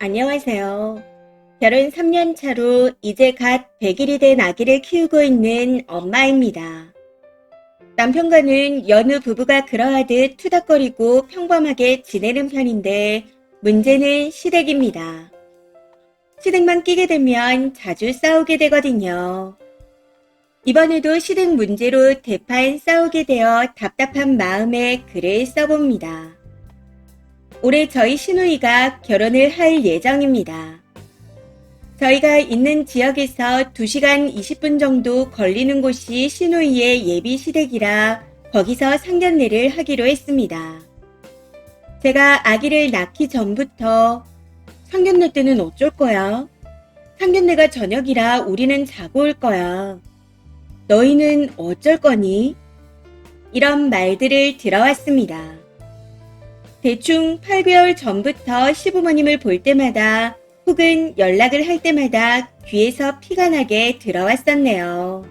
안녕하세요. 결혼 3년 차로 이제 갓 100일이 된 아기를 키우고 있는 엄마입니다. 남편과는 여느 부부가 그러하듯 투닥거리고 평범하게 지내는 편인데 문제는 시댁입니다. 시댁만 끼게 되면 자주 싸우게 되거든요. 이번에도 시댁 문제로 대판 싸우게 되어 답답한 마음에 글을 써봅니다. 올해 저희 시누이가 결혼을 할 예정입니다. 저희가 있는 지역에서 2시간 20분 정도 걸리는 곳이 시누이의 예비 시댁이라 거기서 상견례를 하기로 했습니다. 제가 아기를 낳기 전부터 상견례 때는 어쩔 거야? 상견례가 저녁이라 우리는 자고 올 거야. 너희는 어쩔 거니? 이런 말들을 들어왔습니다. 대충 8개월 전부터 시부모님을 볼 때마다 혹은 연락을 할 때마다 귀에서 피가 나게 들어왔었네요.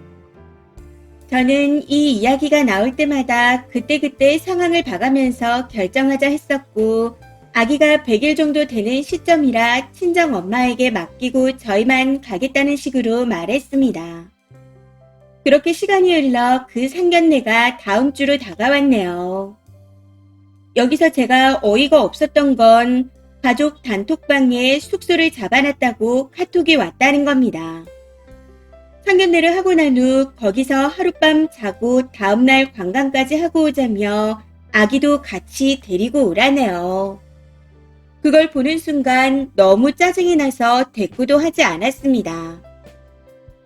저는 이 이야기가 나올 때마다 그때그때 상황을 봐가면서 결정하자 했었고, 아기가 100일 정도 되는 시점이라 친정 엄마에게 맡기고 저희만 가겠다는 식으로 말했습니다. 그렇게 시간이 흘러 그 상견례가 다음 주로 다가왔네요. 여기서 제가 어이가 없었던 건 가족 단톡방에 숙소를 잡아놨다고 카톡이 왔다는 겁니다. 상견례를 하고 난 후 거기서 하룻밤 자고 다음날 관광까지 하고 오자며 아기도 같이 데리고 오라네요. 그걸 보는 순간 너무 짜증이 나서 대꾸도 하지 않았습니다.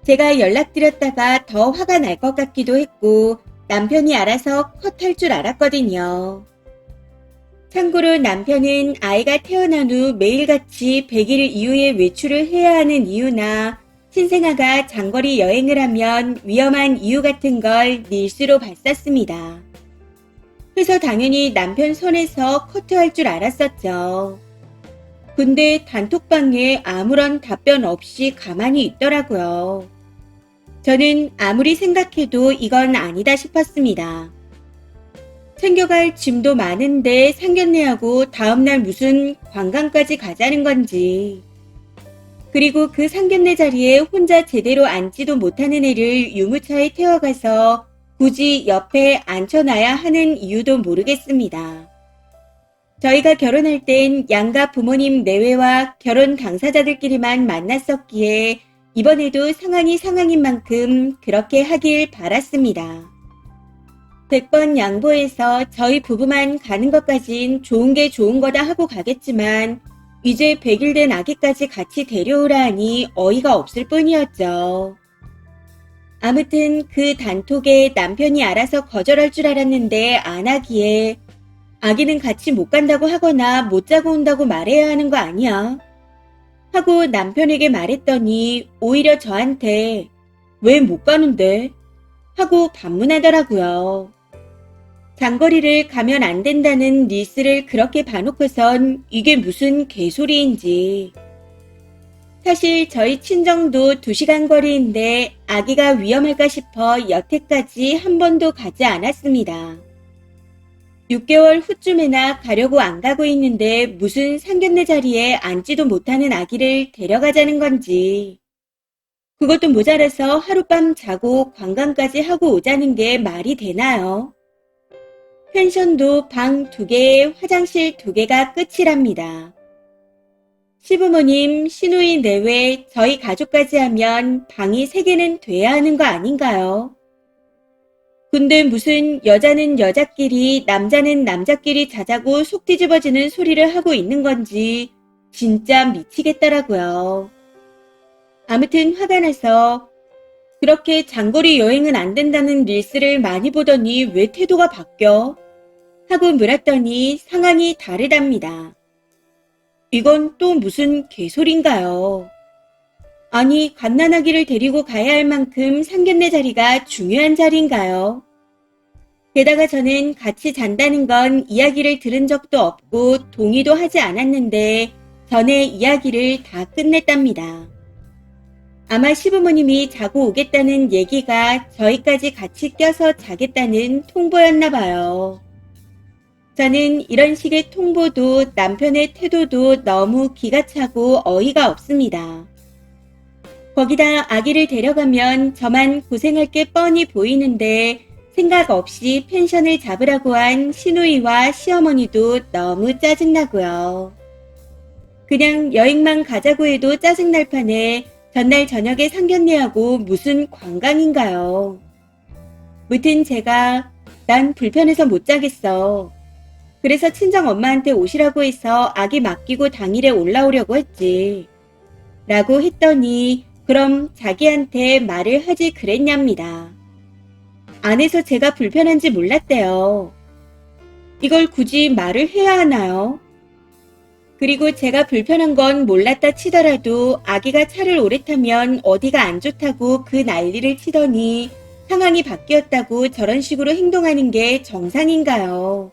제가 연락드렸다가 더 화가 날 것 같기도 했고 남편이 알아서 컷할 줄 알았거든요. 참고로 남편은 아이가 태어난 후 매일같이 100일 이후에 외출을 해야 하는 이유나 신생아가 장거리 여행을 하면 위험한 이유 같은 걸 닐수로 봤었습니다. 그래서 당연히 남편 손에서 커트할 줄 알았었죠. 근데 단톡방에 아무런 답변 없이 가만히 있더라고요. 저는 아무리 생각해도 이건 아니다 싶었습니다. 챙겨갈 짐도 많은데 상견례하고 다음날 무슨 관광까지 가자는 건지. 그리고 그 상견례 자리에 혼자 제대로 앉지도 못하는 애를 유모차에 태워가서 굳이 옆에 앉혀놔야 하는 이유도 모르겠습니다. 저희가 결혼할 땐 양가 부모님 내외와 결혼 당사자들끼리만 만났었기에 이번에도 상황이 상황인 만큼 그렇게 하길 바랐습니다. 100번 양보해서 저희 부부만 가는 것까진 좋은 게 좋은 거다 하고 가겠지만 이제 100일 된 아기까지 같이 데려오라 하니 어이가 없을 뿐이었죠. 아무튼 그 단톡에 남편이 알아서 거절할 줄 알았는데 안 하기에 아기는 같이 못 간다고 하거나 못 자고 온다고 말해야 하는 거 아니야? 하고 남편에게 말했더니 오히려 저한테 왜 못 가는데? 하고 반문하더라고요. 장거리를 가면 안 된다는 리스를 그렇게 봐놓고선 이게 무슨 개소리인지. 사실 저희 친정도 2시간 거리인데 아기가 위험할까 싶어 여태까지 한 번도 가지 않았습니다. 6개월 후쯤에나 가려고 안 가고 있는데 무슨 상견례 자리에 앉지도 못하는 아기를 데려가자는 건지. 그것도 모자라서 하룻밤 자고 관광까지 하고 오자는 게 말이 되나요? 펜션도 방 두 개에 화장실 두 개가 끝이랍니다. 시부모님, 시누이 내외 저희 가족까지 하면 방이 세 개는 돼야 하는 거 아닌가요? 근데 무슨 여자는 여자끼리, 남자는 남자끼리 자자고 속 뒤집어지는 소리를 하고 있는 건지 진짜 미치겠더라고요. 아무튼 화가 나서 그렇게 장거리 여행은 안 된다는 릴스를 많이 보더니 왜 태도가 바뀌어? 하고 물었더니 상황이 다르답니다. 이건 또 무슨 개소린가요? 아니, 갓난아기를 데리고 가야 할 만큼 상견례 자리가 중요한 자리인가요? 게다가 저는 같이 잔다는 건 이야기를 들은 적도 없고 동의도 하지 않았는데 전에 이야기를 다 끝냈답니다. 아마 시부모님이 자고 오겠다는 얘기가 저희까지 같이 껴서 자겠다는 통보였나 봐요. 저는 이런 식의 통보도 남편의 태도도 너무 기가 차고 어이가 없습니다. 거기다 아기를 데려가면 저만 고생할 게 뻔히 보이는데 생각 없이 펜션을 잡으라고 한 시누이와 시어머니도 너무 짜증나고요. 그냥 여행만 가자고 해도 짜증날 판에 전날 저녁에 상견례하고 무슨 관광인가요? 무튼 제가 난 불편해서 못 자겠어. 그래서 친정 엄마한테 오시라고 해서 아기 맡기고 당일에 올라오려고 했지. 라고 했더니 그럼 자기한테 말을 하지 그랬냐입니다. 안에서 제가 불편한지 몰랐대요. 이걸 굳이 말을 해야 하나요? 그리고 제가 불편한 건 몰랐다 치더라도 아기가 차를 오래 타면 어디가 안 좋다고 그 난리를 치더니 상황이 바뀌었다고 저런 식으로 행동하는 게 정상인가요?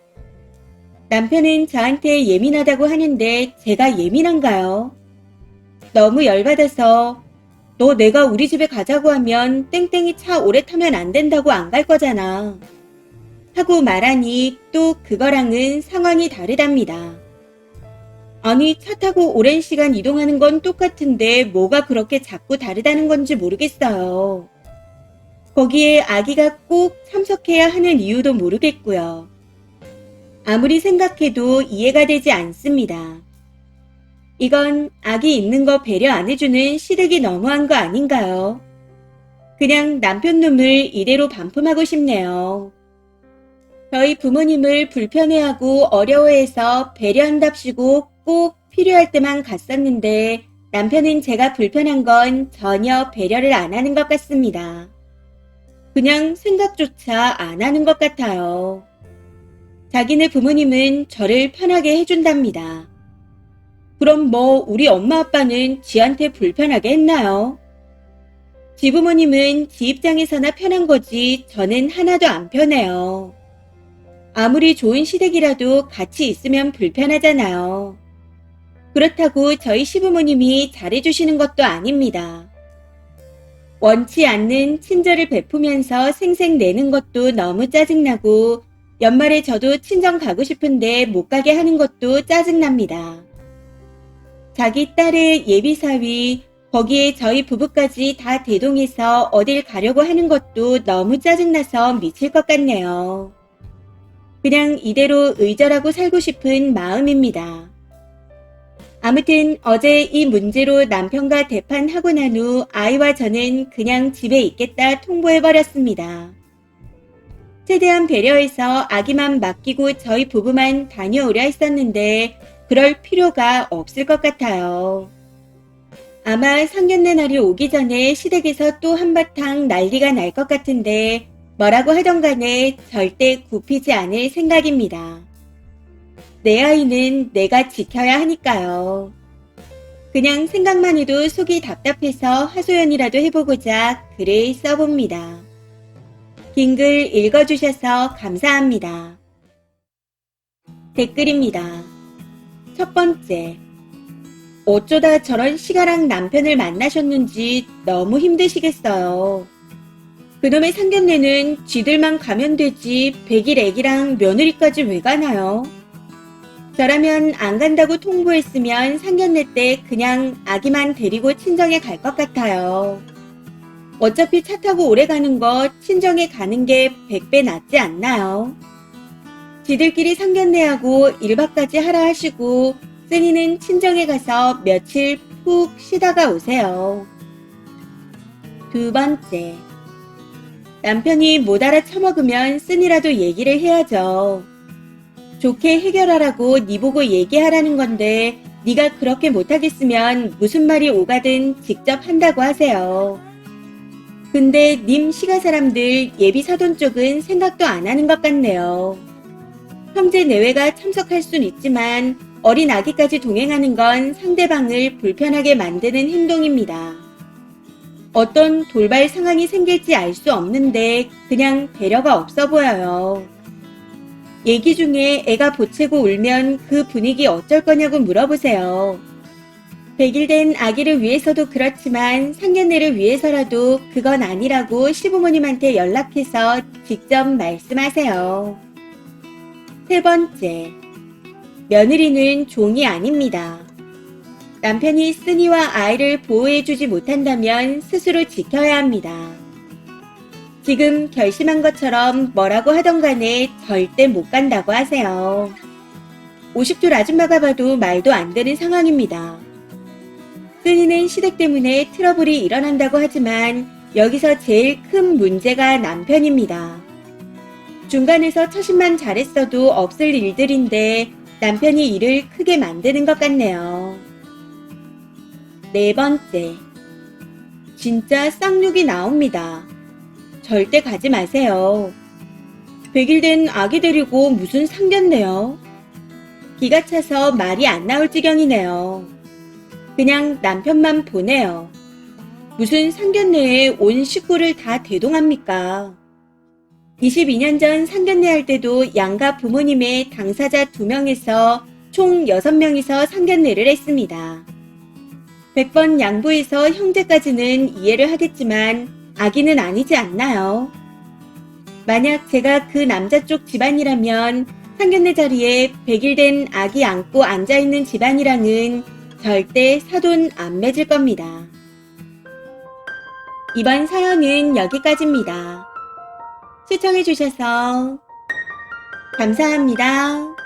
남편은 저한테 예민하다고 하는데 제가 예민한가요? 너무 열받아서 너 내가 우리 집에 가자고 하면 땡땡이 차 오래 타면 안 된다고 안 갈 거잖아. 하고 말하니 또 그거랑은 상황이 다르답니다. 아니, 차 타고 오랜 시간 이동하는 건 똑같은데 뭐가 그렇게 자꾸 다르다는 건지 모르겠어요. 거기에 아기가 꼭 참석해야 하는 이유도 모르겠고요. 아무리 생각해도 이해가 되지 않습니다. 이건 아기 있는 거 배려 안 해주는 시댁이 너무한 거 아닌가요? 그냥 남편 놈을 이대로 반품하고 싶네요. 저희 부모님을 불편해하고 어려워해서 배려한답시고 꼭 필요할 때만 갔었는데 남편은 제가 불편한 건 전혀 배려를 안 하는 것 같습니다. 그냥 생각조차 안 하는 것 같아요. 자기네 부모님은 저를 편하게 해준답니다. 그럼 뭐 우리 엄마 아빠는 지한테 불편하게 했나요? 지 부모님은 지 입장에서나 편한 거지 저는 하나도 안 편해요. 아무리 좋은 시댁이라도 같이 있으면 불편하잖아요. 그렇다고 저희 시부모님이 잘해주시는 것도 아닙니다. 원치 않는 친절을 베푸면서 생색 내는 것도 너무 짜증나고 연말에 저도 친정 가고 싶은데 못 가게 하는 것도 짜증납니다. 자기 딸의 예비사위, 거기에 저희 부부까지 다 대동해서 어딜 가려고 하는 것도 너무 짜증나서 미칠 것 같네요. 그냥 이대로 의절하고 살고 싶은 마음입니다. 아무튼 어제 이 문제로 남편과 대판하고 난 후 아이와 저는 그냥 집에 있겠다 통보해버렸습니다. 최대한 배려해서 아기만 맡기고 저희 부부만 다녀오려 했었는데 그럴 필요가 없을 것 같아요. 아마 상견례 날이 오기 전에 시댁에서 또 한바탕 난리가 날 것 같은데 뭐라고 하던 간에 절대 굽히지 않을 생각입니다. 내 아이는 내가 지켜야 하니까요. 그냥 생각만 해도 속이 답답해서 하소연이라도 해보고자 글을 써봅니다. 긴 글 읽어주셔서 감사합니다. 댓글입니다. 첫 번째. 어쩌다 저런 시가랑 남편을 만나셨는지 너무 힘드시겠어요. 그놈의 상견례는 쥐들만 가면 되지 백일 애기랑 며느리까지 왜 가나요? 저라면 안 간다고 통보했으면 상견례 때 그냥 아기만 데리고 친정에 갈 것 같아요. 어차피 차 타고 오래 가는 거 친정에 가는 게 100배 낫지 않나요? 지들끼리 상견례하고 1박까지 하라 하시고 쓰니는 친정에 가서 며칠 푹 쉬다가 오세요. 두 번째. 남편이 못 알아쳐먹으면 쓴이라도 얘기를 해야죠. 좋게 해결하라고 니 보고 얘기하라는 건데 네가 그렇게 못하겠으면 무슨 말이 오가든 직접 한다고 하세요. 근데 님 시가 사람들 예비 사돈 쪽은 생각도 안 하는 것 같네요. 형제 내외가 참석할 순 있지만 어린 아기까지 동행하는 건 상대방을 불편하게 만드는 행동입니다. 어떤 돌발 상황이 생길지 알 수 없는데 그냥 배려가 없어 보여요. 얘기 중에 애가 보채고 울면 그 분위기 어쩔 거냐고 물어보세요. 100일 된 아기를 위해서도 그렇지만 상견례를 위해서라도 그건 아니라고 시부모님한테 연락해서 직접 말씀하세요. 세 번째, 며느리는 종이 아닙니다. 남편이 쓰니와 아이를 보호해주지 못한다면 스스로 지켜야 합니다. 지금 결심한 것처럼 뭐라고 하던 간에 절대 못 간다고 하세요. 50줄 아줌마가 봐도 말도 안 되는 상황입니다. 쓰니는 시댁 때문에 트러블이 일어난다고 하지만 여기서 제일 큰 문제가 남편입니다. 중간에서 처신만 잘했어도 없을 일들인데 남편이 일을 크게 만드는 것 같네요. 네 번째. 진짜 쌍욕이 나옵니다. 절대 가지 마세요. 100일 된 아기 데리고 무슨 상견례요? 기가 차서 말이 안 나올 지경이네요. 그냥 남편만 보내요. 무슨 상견례에 온 식구를 다 대동합니까? 22년 전 상견례 할 때도 양가 부모님의 당사자 2명에서 총 6명이서 상견례를 했습니다. 100번 양보해서 형제까지는 이해를 하겠지만 아기는 아니지 않나요? 만약 제가 그 남자 쪽 집안이라면 상견례 자리에 100일 된 아기 안고 앉아있는 집안이랑은 절대 사돈 안 맺을 겁니다. 이번 사연은 여기까지입니다. 시청해주셔서 감사합니다.